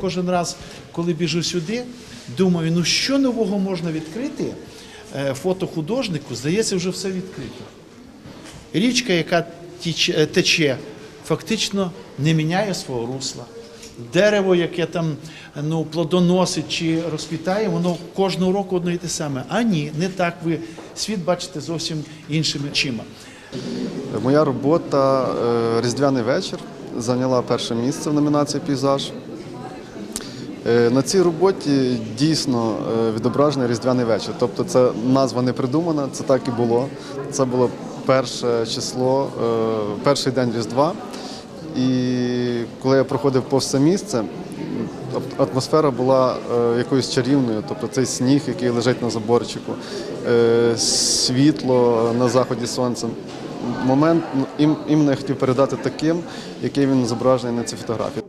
кожен раз, коли біжу сюди, думаю, ну що нового можна відкрити е, фотохудожнику, здається, вже все відкрито. Річка, яка е, тече, фактично не міняє свого русла. Дерево, яке там ну, плодоносить чи розквітає, воно кожного року одно і те саме. А ні, не так. Ви світ бачите зовсім іншими очима. Моя робота е, Різдвяний вечір зайняла перше місце в номінації Пейзаж. Е, На цій роботі дійсно е, відображений Різдвяний вечір. Тобто це назва не придумана, це так і було. Це було перше число, е, перший день Різдва. І коли я проходив повз це місце, атмосфера була якоюсь чарівною, тобто цей сніг, який лежить на заборчику, світло на заході сонця. Момент ну, ім, іменно я хотів передати таким, який він зображений на цій фотографії.